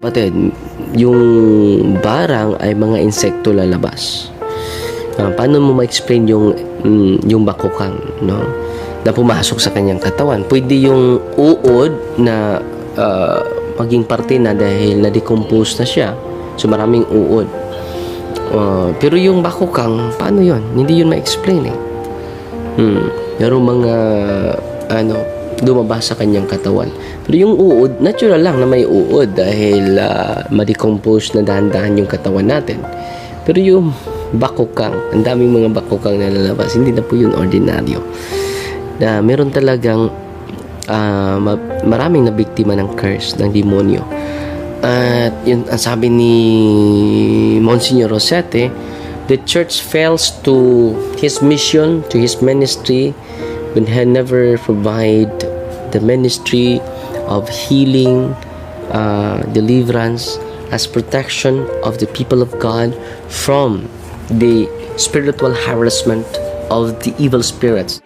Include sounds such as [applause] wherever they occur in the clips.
Kapatid, yung barang ay mga insekto lalabas. Ah, paano mo ma-explain yung mm, yung bakukang, no? Na pumasok sa kanyang katawan. Pwede yung uod na ah, maging parte na dahil na-decompose na siya. So maraming uod. Ah, pero yung bakukang, paano yon? Hindi yun ma-explain eh. Hmm. Pero mga ano, lumabas sa kanyang katawan. Pero yung uod, natural lang na may uod dahil ah, ma-decompose na dahan-dahan yung katawan natin. Pero yung bakukang, ang daming mga bakukang na lalabas, hindi na po yun ordinaryo. Na meron talagang ma- maraming na biktima ng curse, ng demonyo. At yun, ang sabi ni Monsignor Rosete, the church fails to his mission, to his ministry, when he never provide the ministry of healing, uh, deliverance, as protection of the people of God from the spiritual harassment of the evil spirits.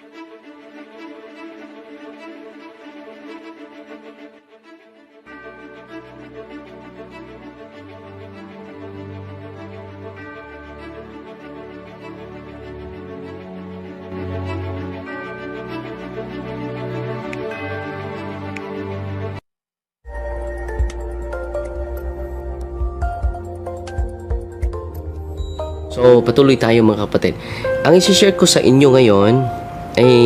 Patuloy tayo mga kapatid. Ang isi-share ko sa inyo ngayon ay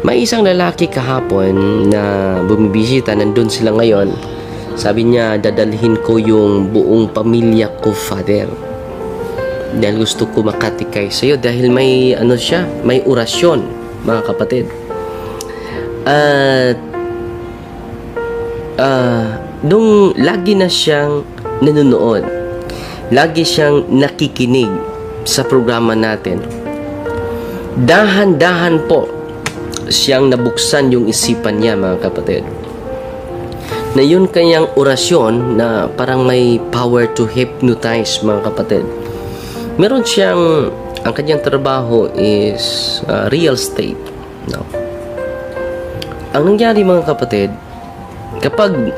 may isang lalaki kahapon na bumibisita, nandun sila ngayon. Sabi niya, dadalhin ko yung buong pamilya ko, Father. Dahil gusto ko makatikay sa'yo dahil may ano siya, may orasyon, mga kapatid. At ah, nung lagi na siyang nanonood, lagi siyang nakikinig sa programa natin. Dahan-dahan po siyang nabuksan yung isipan niya mga kapatid. Na yun kanyang orasyon na parang may power to hypnotize mga kapatid. Meron siyang, ang kanyang trabaho is uh, real estate. No? Ang nangyari mga kapatid, kapag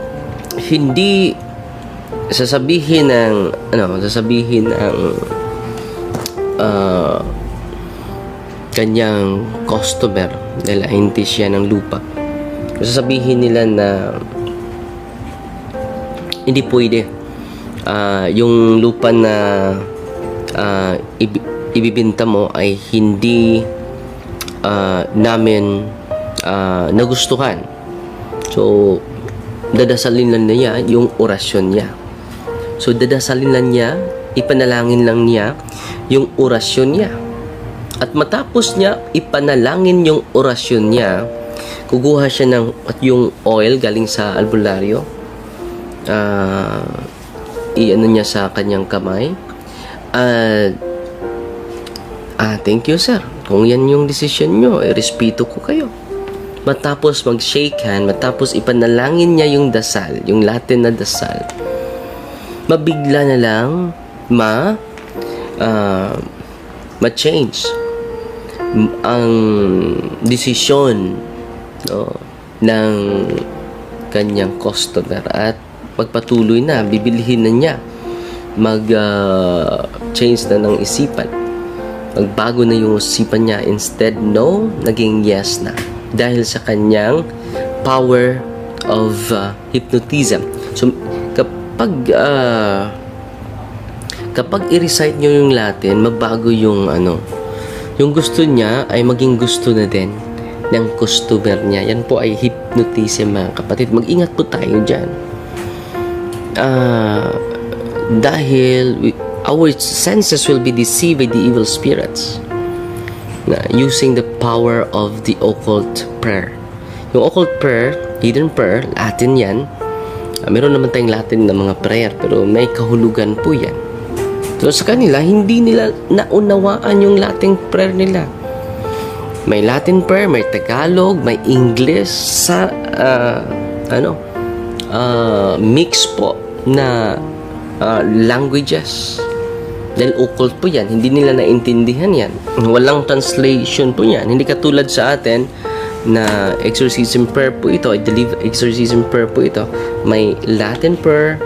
hindi sasabihin ng ano sasabihin ng ah, kanyang customer dahil hindi siya ng lupa. Sasabihin nila na hindi pwede. Ah, yung lupa na ibi- ibibinta mo ay hindi ah, namin ah, nagustuhan. So dadasalin lang niya yung orasyon niya. So, dadasalin lang niya, ipanalangin lang niya yung orasyon niya. At matapos niya ipanalangin yung orasyon niya, kukuha siya ng at yung oil galing sa albularyo. Ah, i-ano niya sa kanyang kamay. At ah, thank you sir. Kung yan yung decision nyo, eh, respeto ko kayo. Matapos mag-shake hand, matapos ipanalangin niya yung dasal, yung Latin na dasal, mabigla na lang ma ah, ma-change ang desisyon no, ng kanyang customer. At magpatuloy na bibilihin na niya. Mag ah, change na ng isipan. Magbago na yung isipan niya. Instead no naging yes na. Dahil sa kanyang power of ah, hypnotism. So kapag ah, kapag i-recite nyo yung Latin, mabago yung ano, yung gusto niya ay maging gusto na din ng customer niya. Yan po ay hypnotism mga kapatid. Mag-ingat po tayo dyan. Ah, dahil we- our senses will be deceived by the evil spirits na using the power of the occult prayer. Yung occult prayer, hidden prayer, Latin yan, Ah, meron naman tayong Latin na mga prayer pero may kahulugan po yan. So sa kanila, hindi nila naunawaan yung Latin prayer nila. May Latin prayer, may Tagalog, may English sa ah, ano ah, mix po na ah, languages. Dahil occult po yan, hindi nila naintindihan yan. Walang translation po yan. Hindi katulad sa atin, na exorcism prayer po ito, I believe exorcism prayer po ito. May Latin prayer,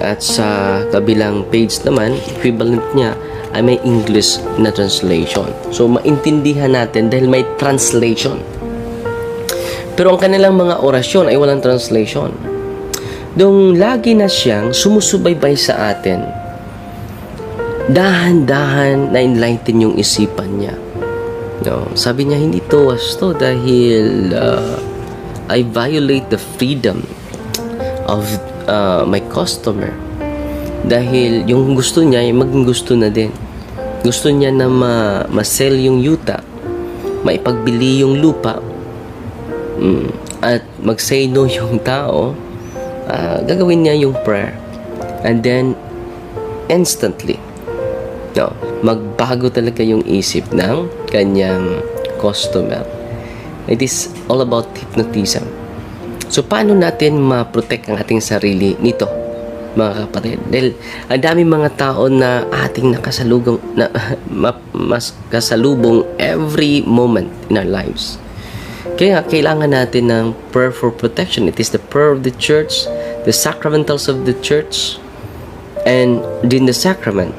At sa kabilang page naman, equivalent niya ay may English na translation. So, maintindihan natin dahil may translation. Pero ang kanilang mga orasyon ay walang translation. Dong lagi na siyang sumusubaybay sa atin. Dahan-dahan na enlighten yung isipan niya. No, sabi niya hindi to wasto dahil uh, I violate the freedom of uh, my customer. Dahil yung gusto niya ay maging gusto na din. Gusto niya na ma- ma-sell yung yuta, maipagbili yung lupa, mm, at mag-say no yung tao, uh, gagawin niya yung prayer. And then, instantly, no, magbago talaga yung isip ng kanyang customer. It is all about hypnotism. So, paano natin ma-protect ang ating sarili nito, mga kapatid? Dahil ang dami mga tao na ating nakasalubong, na, [laughs] ma- mas kasalubong every moment in our lives. Kaya kailangan natin ng prayer for protection. It is the prayer of the church, the sacramentals of the church, and din the sacrament.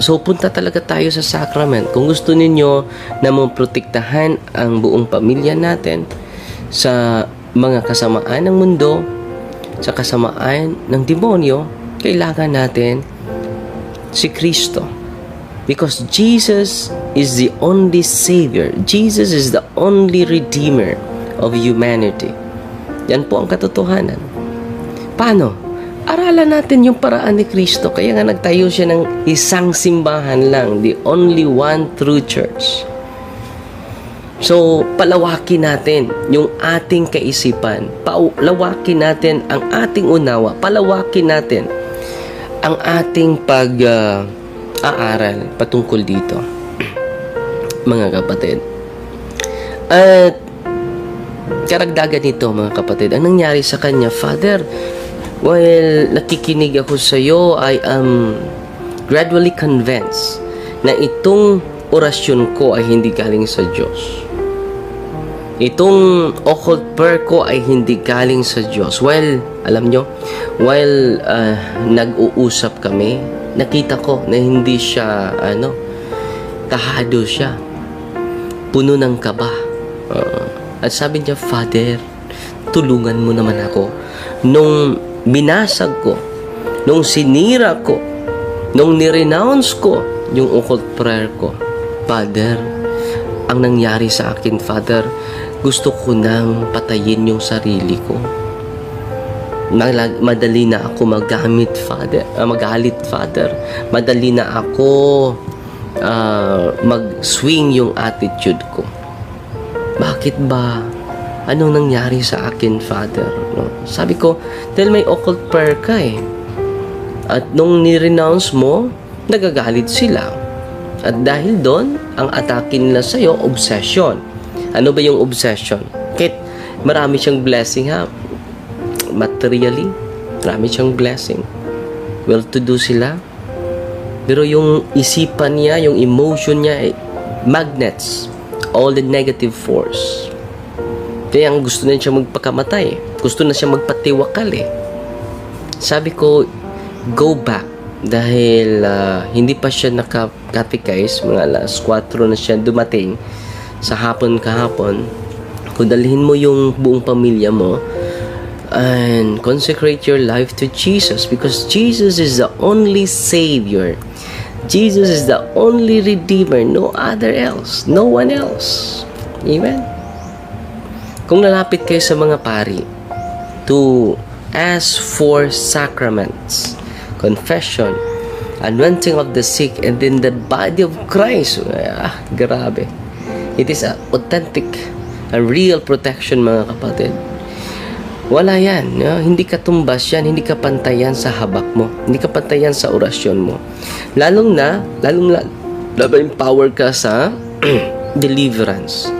So, punta talaga tayo sa sacrament. Kung gusto ninyo na maprotektahan ang buong pamilya natin sa mga kasamaan ng mundo, sa kasamaan ng demonyo, kailangan natin si Kristo. Because Jesus is the only Savior. Jesus is the only Redeemer of humanity. Yan po ang katotohanan. Paano? Aralan natin yung paraan ni Kristo. Kaya nga nagtayo siya ng isang simbahan lang. The only one true church. So, palawakin natin yung ating kaisipan. Palawakin natin ang ating unawa. Palawakin natin ang ating pag uh, patungkol dito. [clears throat] mga kapatid. At karagdagan nito mga kapatid, ang nangyari sa kanya, Father, while nakikinig ako sa iyo, I am gradually convinced na itong orasyon ko ay hindi galing sa Diyos. Itong occult prayer ko ay hindi galing sa Diyos. Well, alam nyo, while uh, nag-uusap kami, nakita ko na hindi siya, ano, tahado siya. Puno ng kaba. Uh, at sabi niya, Father, tulungan mo naman ako. Nung binasag ko, nung sinira ko, nung nirenounce ko yung occult prayer ko, Father, ang nangyari sa akin, Father, gusto ko nang patayin yung sarili ko. Madali na ako magamit, Father. Uh, magalit, Father. Madali na ako uh, mag-swing yung attitude ko. Bakit ba? Anong nangyari sa akin, Father? No? Sabi ko, dahil may occult prayer ka eh. At nung nirenounce mo, nagagalit sila. At dahil doon, ang atake nila sa'yo, obsession. Ano ba yung obsession? Kahit marami siyang blessing ha. Materially, marami siyang blessing. Well-to-do sila. Pero yung isipan niya, yung emotion niya, eh, magnets. All the negative force. Kaya ang gusto na siya magpakamatay. Gusto na siya magpatiwakal eh. Sabi ko, go back. Dahil uh, hindi pa siya nakatechize, mga alas 4 na siya dumating sa hapon kahapon, kung dalhin mo yung buong pamilya mo, and consecrate your life to Jesus because Jesus is the only Savior. Jesus is the only Redeemer, no other else, no one else. Amen? Kung lalapit kayo sa mga pari to ask for sacraments, confession, anointing of the sick, and then the body of Christ, ah, grabe It is a authentic, a real protection mga kapatid. Wala yan. No? Hindi ka tumbas yan. Hindi ka pantayan sa habak mo. Hindi ka pantayan sa orasyon mo. Lalong na, lalong na, lalong empower ka sa [clears throat] deliverance.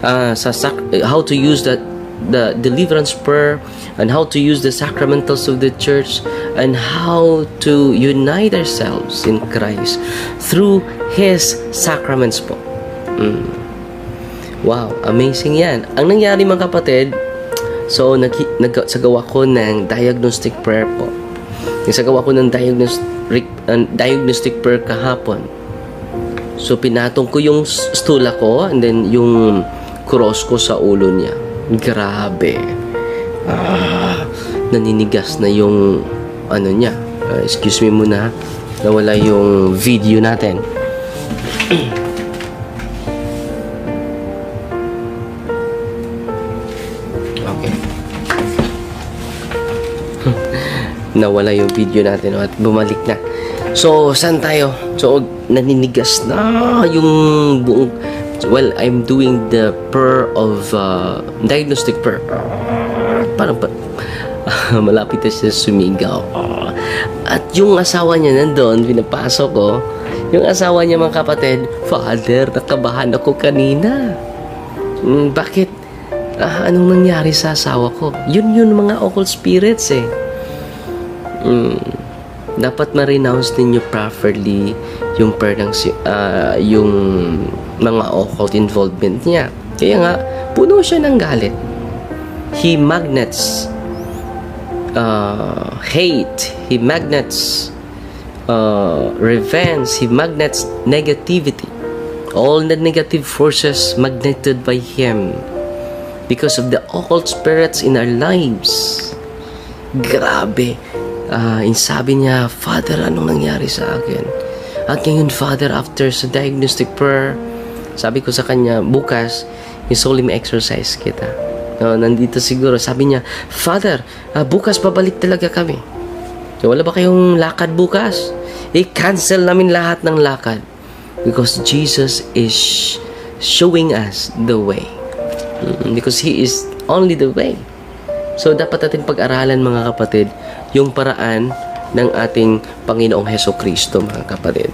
Uh, sa sac- how to use that the deliverance prayer and how to use the sacramentals of the church and how to unite ourselves in Christ through His sacraments po. Mm. Wow, amazing yan. Ang nangyari mga kapatid, so nag, nag, sagawa ko ng diagnostic prayer po. Nagsagawa ko ng diagnostic, uh, diagnostic prayer kahapon. So, pinatong ko yung stula ko and then yung cross ko sa ulo niya. Grabe. Ah, naninigas na yung ano niya. Ah, excuse me muna. Nawala yung video natin. Nawala yung video natin at bumalik na. So, saan tayo? So, naninigas na yung buong... Well, I'm doing the prayer of uh, diagnostic prayer. Parang pa, [laughs] malapit na siya sumigaw. At yung asawa niya nandun, pinapasok ko. Yung asawa niya mga kapatid, Father, nakabahan ako kanina. Mm, bakit? Ah, anong nangyari sa asawa ko? Yun yun mga occult spirits eh. Mm, dapat ma-renounce ninyo properly yung ng si- ah, yung mga occult involvement niya. Kaya nga, puno siya ng galit. He magnets uh, hate. He magnets uh, revenge. He magnets negativity. All the negative forces magneted by him because of the occult spirits in our lives. Grabe. In sabi niya, Father, anong nangyari sa akin? At ngayon, Father, after sa diagnostic prayer, sabi ko sa kanya, bukas, yung solemn exercise kita. No, nandito siguro, sabi niya, Father, ah, bukas babalik talaga kami. So, wala ba kayong lakad bukas? I-cancel namin lahat ng lakad. Because Jesus is showing us the way. Mm, Because He is only the way. So, dapat natin pag-aralan mga kapatid, yung paraan ng ating Panginoong Heso Kristo mga kapatid.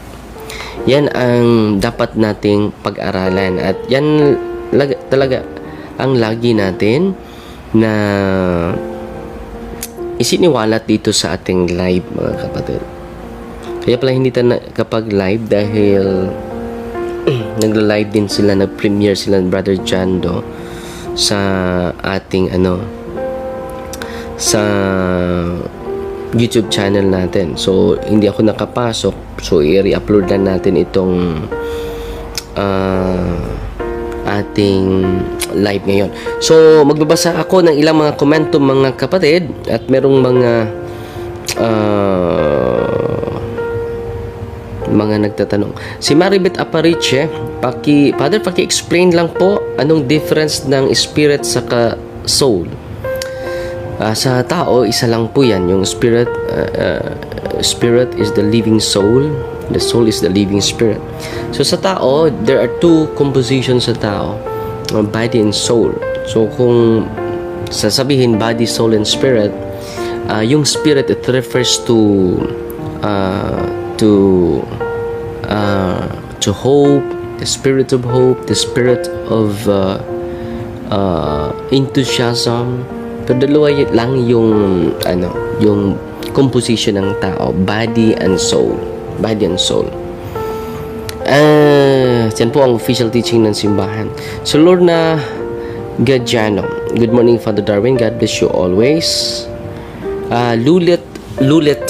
Yan ang dapat nating pag-aralan at yan lag- talaga ang lagi natin na isiniwalat dito sa ating live mga kapatid. Kaya pala hindi tayo kapag live dahil [clears throat] nagla-live din sila, nag-premiere sila Brother Jando sa ating ano sa YouTube channel natin. So, hindi ako nakapasok. So, i-re-upload na natin itong ah, ating live ngayon. So, magbabasa ako ng ilang mga komento mga kapatid at merong mga ah, mga nagtatanong. Si Maribeth Apariche, paki, Father, paki-explain lang po anong difference ng spirit sa soul. Ah, sa tao, isa lang po yan. Yung spirit, ah, ah, spirit is the living soul. The soul is the living spirit. So sa tao, there are two compositions sa tao. uh, Body and soul. So kung sasabihin body, soul, and spirit, ah, yung spirit, it refers to ah, to uh, to hope, the spirit of hope, the spirit of uh, uh, enthusiasm. Pero dalawa lang yung ano, yung composition ng tao, body and soul. Body and soul. Ah, yan po ang official teaching ng simbahan. So Lorna Gadiano. Good morning Father Darwin. God bless you always. Ah, lulit lulit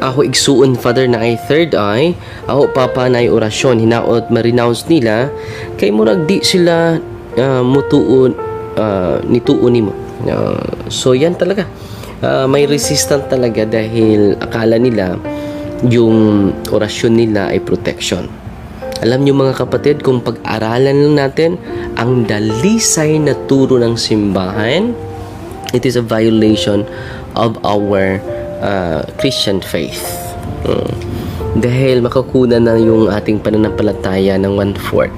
ako igsuon father na ay third eye ako papa na ay orasyon hinaot ma-renounce nila kay murag di sila ah, mutuon ah, nituon nimo Ah, so yan talaga Ah, may resistant talaga dahil akala nila yung orasyon nila ay protection alam niyo mga kapatid, kung pag-aralan lang natin ang dalisay na turo ng simbahan, it is a violation of our uh, Christian faith. Mm. Dahil makakuna na yung ating pananampalataya ng one-fourth.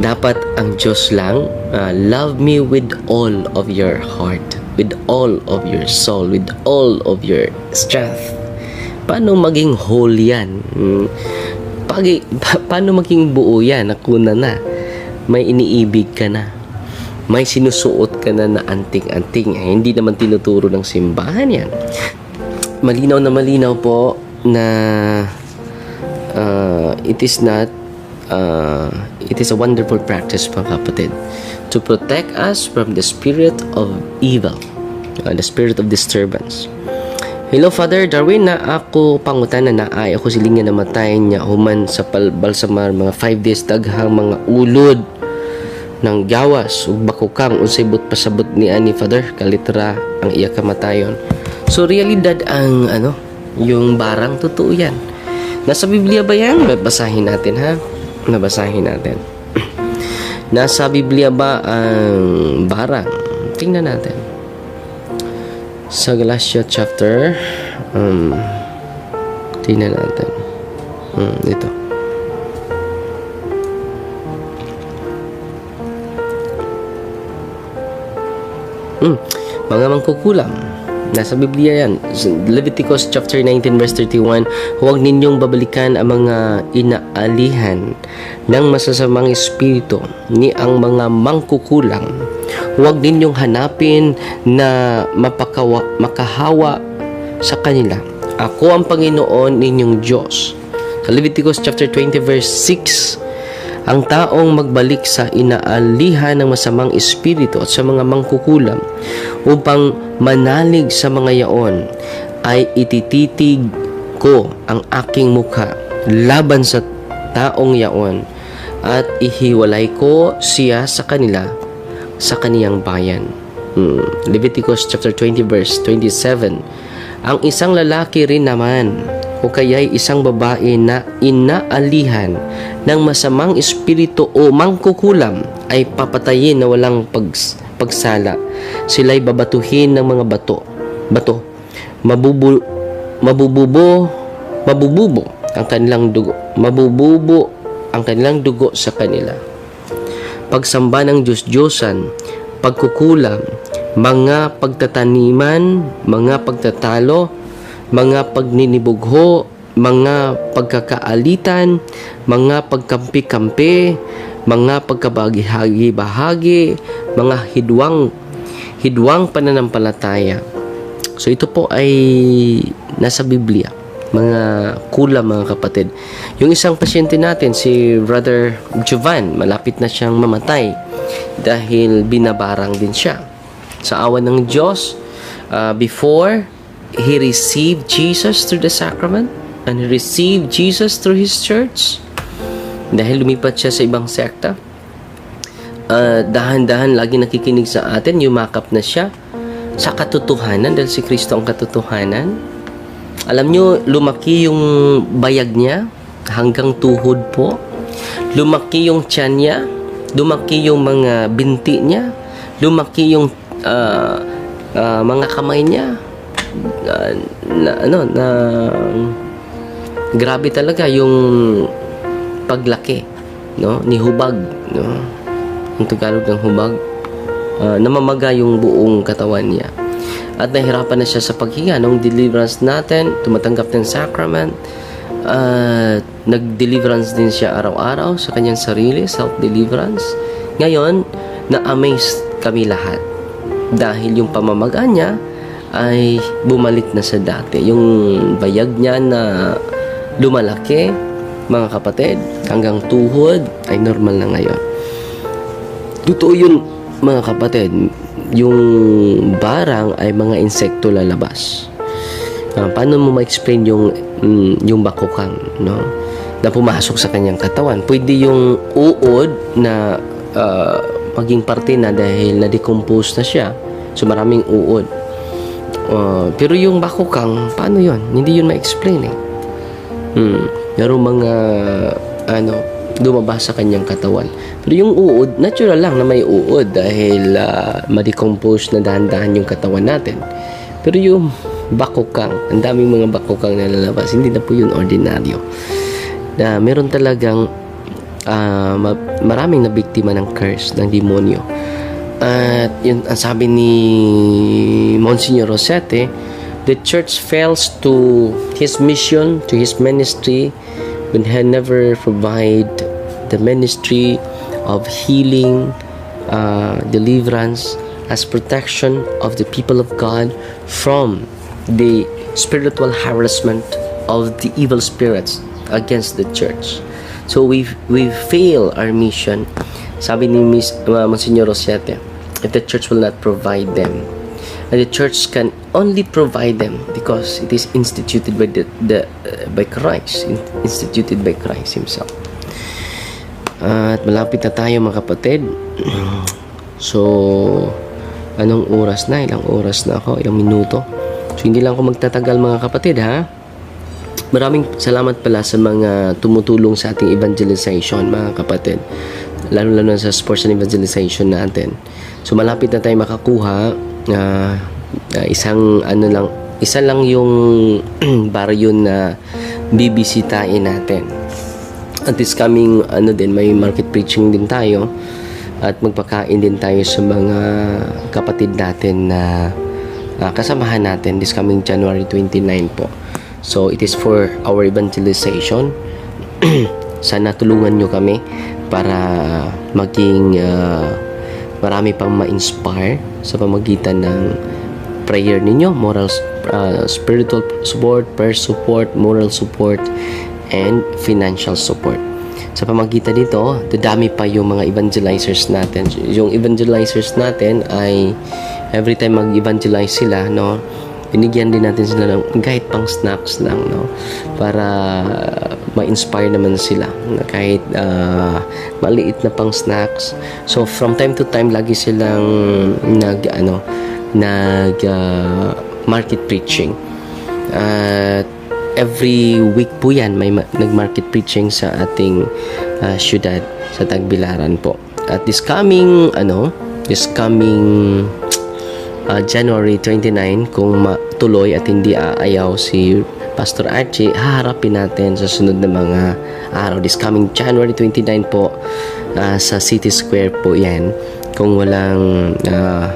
Dapat ang Diyos lang, uh, love me with all of your heart, with all of your soul, with all of your strength. Paano maging whole yan? Mm. Pagi, [laughs] pa- paano maging buo yan? Nakuna na. May iniibig ka na. May sinusuot ka na na anting-anting. Eh, hindi naman tinuturo ng simbahan yan. Malinaw na malinaw po na uh, it is not uh, it is a wonderful practice mga kapatid to protect us from the spirit of evil uh, the spirit of disturbance Hello Father Darwin na ako pangutan na naay ako silingan namatay niya human sa palbalsamar mga 5 days daghang mga ulod ng gawas ug bakukang unsay but pasabot ni ani Father kalitra ang iya kamatayon. So realidad ang ano yung barang totoo yan. Nasa Biblia ba yan? Basahin natin ha. Nabasahin natin. Nasa Biblia ba ang barang? Tingnan natin. Sa Galatia chapter, um, tingnan natin. Um, dito. Hmm, mga mangkukulam. Nasa Biblia yan. Leviticus chapter 19 verse 31, Huwag ninyong babalikan ang mga inaalihan ng masasamang espiritu ni ang mga mangkukulang. Huwag ninyong hanapin na mapakawa, makahawa sa kanila. Ako ang Panginoon ninyong Diyos. Leviticus chapter 20 verse 6, ang taong magbalik sa inaalihan ng masamang espiritu at sa mga mangkukulam upang manalig sa mga yaon ay itititig ko ang aking mukha laban sa taong yaon at ihiwalay ko siya sa kanila sa kaniyang bayan. Hmm. Leviticus chapter 20 verse 27 Ang isang lalaki rin naman o kaya'y isang babae na inaalihan ng masamang espiritu o mangkukulam ay papatayin na walang pags, pagsala. Sila'y babatuhin ng mga bato. Bato. Mabubu, mabububo, mabububo ang kanilang dugo. Mabububo ang kanilang dugo sa kanila. Pagsamba ng Diyos-Diyosan, pagkukulam, mga pagtataniman, mga pagtatalo, mga pagninibugho, mga pagkakaalitan, mga pagkampi-kampi, mga pagkabahagi-bahagi, mga hidwang hidwang pananampalataya. So ito po ay nasa Biblia, mga kulam mga kapatid. Yung isang pasyente natin, si Brother Jovan, malapit na siyang mamatay dahil binabarang din siya. Sa awan ng Diyos, uh, before he received Jesus through the sacrament and he received Jesus through his church dahil lumipat siya sa ibang sekta. Uh, dahan-dahan lagi nakikinig sa atin yumakap na siya sa katotohanan dahil si Kristo ang katotohanan. Alam nyo lumaki yung bayag niya hanggang tuhod po. Lumaki yung tiyan niya lumaki yung mga binti niya lumaki yung uh, uh, mga kamay niya. Na, na ano na grabe talaga yung paglaki no? Ni hubag no? Ang Tagalog ng hubag. Uh, namamaga yung buong katawan niya. At nahirapan na siya sa paghinga nung deliverance natin tumatanggap ng sacrament. Uh, nag-deliverance din siya araw-araw sa kanyang sarili self-deliverance. Ngayon na-amaze kami lahat. Dahil yung pamamaga niya ay bumalik na sa dati. Yung bayag niya na lumalaki, mga kapatid, hanggang tuhod ay normal na ngayon. Totoo yun, mga kapatid, yung barang ay mga insekto lalabas. Uh, paano mo ma-explain yung mm, yung bakukang, no? Na pumasok sa kanyang katawan. Pwede yung uod na uh, maging parte na dahil na-decompose na siya. So maraming uod Uh, pero yung bakukang, paano yon Hindi yun ma-explain eh. Hmm. Pero mga, ano, lumabas sa kanyang katawan. Pero yung uod, natural lang na may uod dahil uh, ma-decompose na dahan-dahan yung katawan natin. Pero yung bakukang, ang daming mga bakukang na lalabas, hindi na po yun ordinaryo. Na meron talagang uh, maraming na biktima ng curse, ng demonyo at yun ang sabi ni Monsignor Rosete, the church fails to his mission, to his ministry, when he never provide the ministry of healing, uh, deliverance, as protection of the people of God from the spiritual harassment of the evil spirits against the church. So we we fail our mission. Sabi ni Miss uh, Monsignor Rosete, if the church will not provide them And the church can only provide them because it is instituted by the, the uh, by Christ, in- instituted by Christ Himself. At malapit na tayo mga kapatid. [clears throat] So, anong oras na? Ilang oras na ako? Ilang minuto? So, hindi lang ako magtatagal mga kapatid ha. Maraming salamat pala sa mga tumutulong sa ating evangelization mga kapatid. Lalo-lalo na sa sports and evangelization natin. So, malapit na tayo makakuha ah, ah, isang ano lang, isa lang yung [clears throat] baryo na bibisitahin natin. At this coming ano din may market preaching din tayo at magpakain din tayo sa mga kapatid natin na ah, kasamahan natin this coming January 29 po. So it is for our evangelization. [clears throat] Sana tulungan nyo kami para maging ah, marami pang ma-inspire sa pamagitan ng prayer ninyo, moral, uh, spiritual support, prayer support, moral support, and financial support. Sa pamagitan dito, dadami pa yung mga evangelizers natin. Yung evangelizers natin ay every time mag-evangelize sila, no, binigyan din natin sila ng kahit pang snacks lang, no, para ma-inspire naman sila. Na kahit ah, maliit na pang snacks. So from time to time lagi silang nag ano nag ah, market preaching. At every week po yan may ma- nag-market preaching sa ating ah, syudad sa Tagbilaran po. At this coming ano, this coming uh, January 29 kung matuloy at hindi aayaw si Pastor Archie, haharapin natin sa sunod na mga araw. This coming January 29 po uh, sa City Square po yan. Kung walang uh,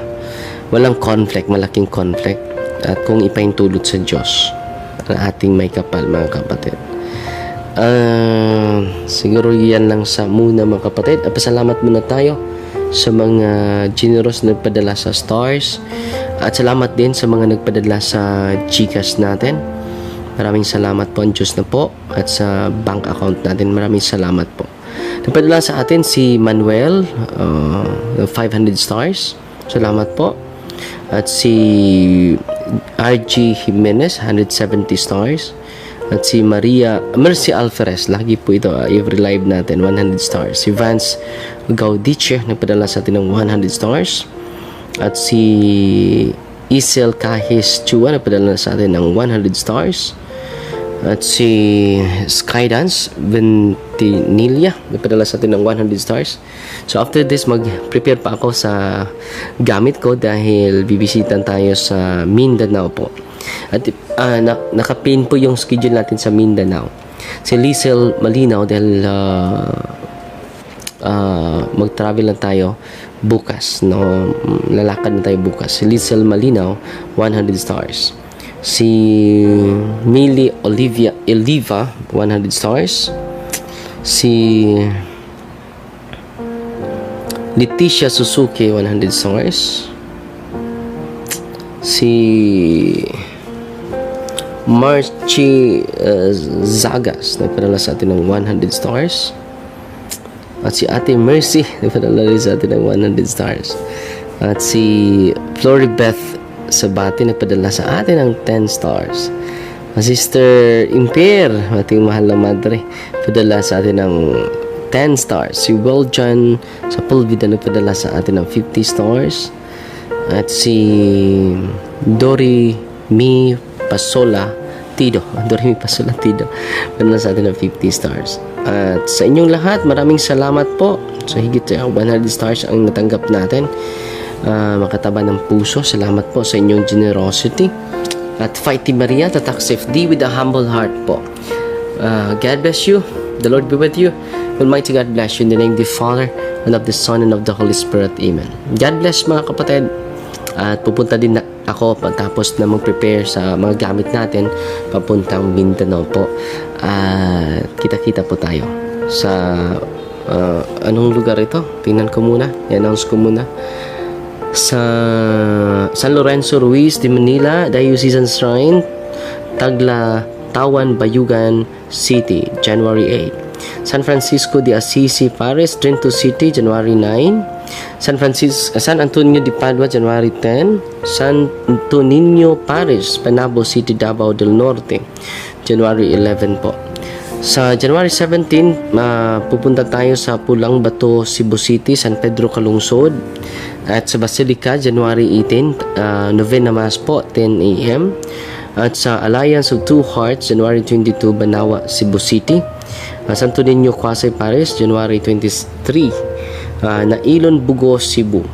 walang conflict, malaking conflict at kung ipaintulot sa Diyos ang ating may kapal mga kapatid. Ah, siguro yan lang sa muna mga kapatid. At pasalamat muna tayo sa mga generous na nagpadala sa stars. At salamat din sa mga nagpadala sa Gcash natin. Maraming salamat po ang Diyos na po at sa bank account natin. Maraming salamat po. Nagpadala sa atin si Manuel, uh, 500 stars. Salamat po. At si RG Jimenez, 170 stars. At si Maria, Mercy Alferez, lagi po ito, uh, every live natin, 100 stars. Si Vance Gaudiche, nagpadala sa atin ng 100 stars. At si Isel Kahis Chua, nagpadala sa atin ng 100 stars. At si Skydance Ventinilia, nagpadala sa atin ng 100 stars. So after this, mag-prepare pa ako sa gamit ko dahil bibisitan tayo sa Mindanao po. At ah, na, nakapin po yung schedule natin sa Mindanao. Si Liesel Malinaw dahil ah, ah, mag-travel na tayo bukas. No? Lalakad na tayo bukas. Si Liesel Malinaw, 100 stars. Si Millie Olivia Eliva, 100 stars. Si Leticia Suzuki, 100 stars. Si Marchi uh, Zagas, nagpadala sa atin ng 100 stars. At si Ate Mercy, [laughs] nagpadala rin sa atin ng 100 stars. At si Floribeth Sabati, nagpadala sa atin ng 10 stars. Ang Sister Imper, ating mahal na madre, nagpadala sa atin ng 10 stars. Si Weljan sa Pulvida, nagpadala sa atin ng 50 stars. At si Dori Mi Pasola Tido. [laughs] Dori Mi Pasola Tido. Meron sa atin ng 50 stars. At sa inyong lahat, maraming salamat po. So higit sa 100 stars ang natanggap natin. Ah, makataba ng puso. Salamat po sa inyong generosity. At Fighty Maria, tatak D with a humble heart po. Uh, God bless you. The Lord be with you. Almighty God bless you in the name of the Father and of the Son and of the Holy Spirit. Amen. God bless mga kapatid. At pupunta din na ako pagtapos na mag-prepare sa mga gamit natin papuntang Mindanao po. At kita-kita po tayo sa uh, anong lugar ito? Tingnan ko muna. I-announce ko muna sa San Lorenzo Ruiz de Manila Diocesan Shrine Tagla Tawan Bayugan City January 8 San Francisco de Assisi Paris Trento City January 9 San Francisco, San Antonio de Padua, January 10. San Antonio Parish, Panabo City, Davao del Norte, January 11 po. Sa January 17, ah, pupunta tayo sa Pulang Bato, Cebu City, San Pedro Calungsod. At sa Basilica, January 18, ah, Novena Mass po, 10 a.m. At sa Alliance of Two Hearts, January 22, Banawa, Cebu City. Uh, Santo Niño, Quasay Paris, January 23. Uh, Nailon, Bugo, Cebu.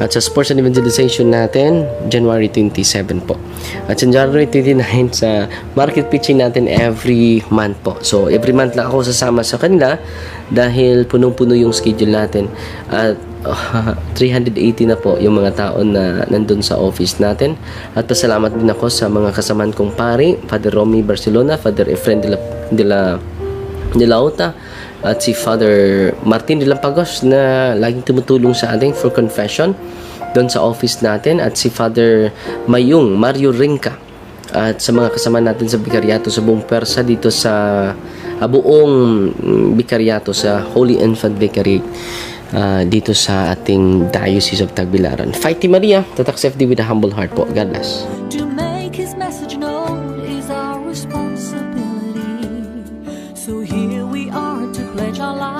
At sa Sports and Evangelization natin, January 27 po. At sa January 29 sa market pitching natin every month po. So, every month lang ako sasama sa kanila dahil punong-puno yung schedule natin. At [laughs] uh, 380 na po yung mga tao na nandun sa office natin. At pasalamat din ako sa mga kasamaan kong pari, Father Romy Barcelona, Father Efren de la, de la, de la Ota, at si Father Martin de Lampagos na laging tumutulong sa atin for confession doon sa office natin at si Father Mayung Mario Rinca at sa mga kasama natin sa Bikaryato sa buong Persa dito sa ah, buong mm, Bikaryato sa Holy Infant Vicary ah, dito sa ating Diocese of Tagbilaran. Fighty Maria, tatak FD with a humble heart po. God bless. We are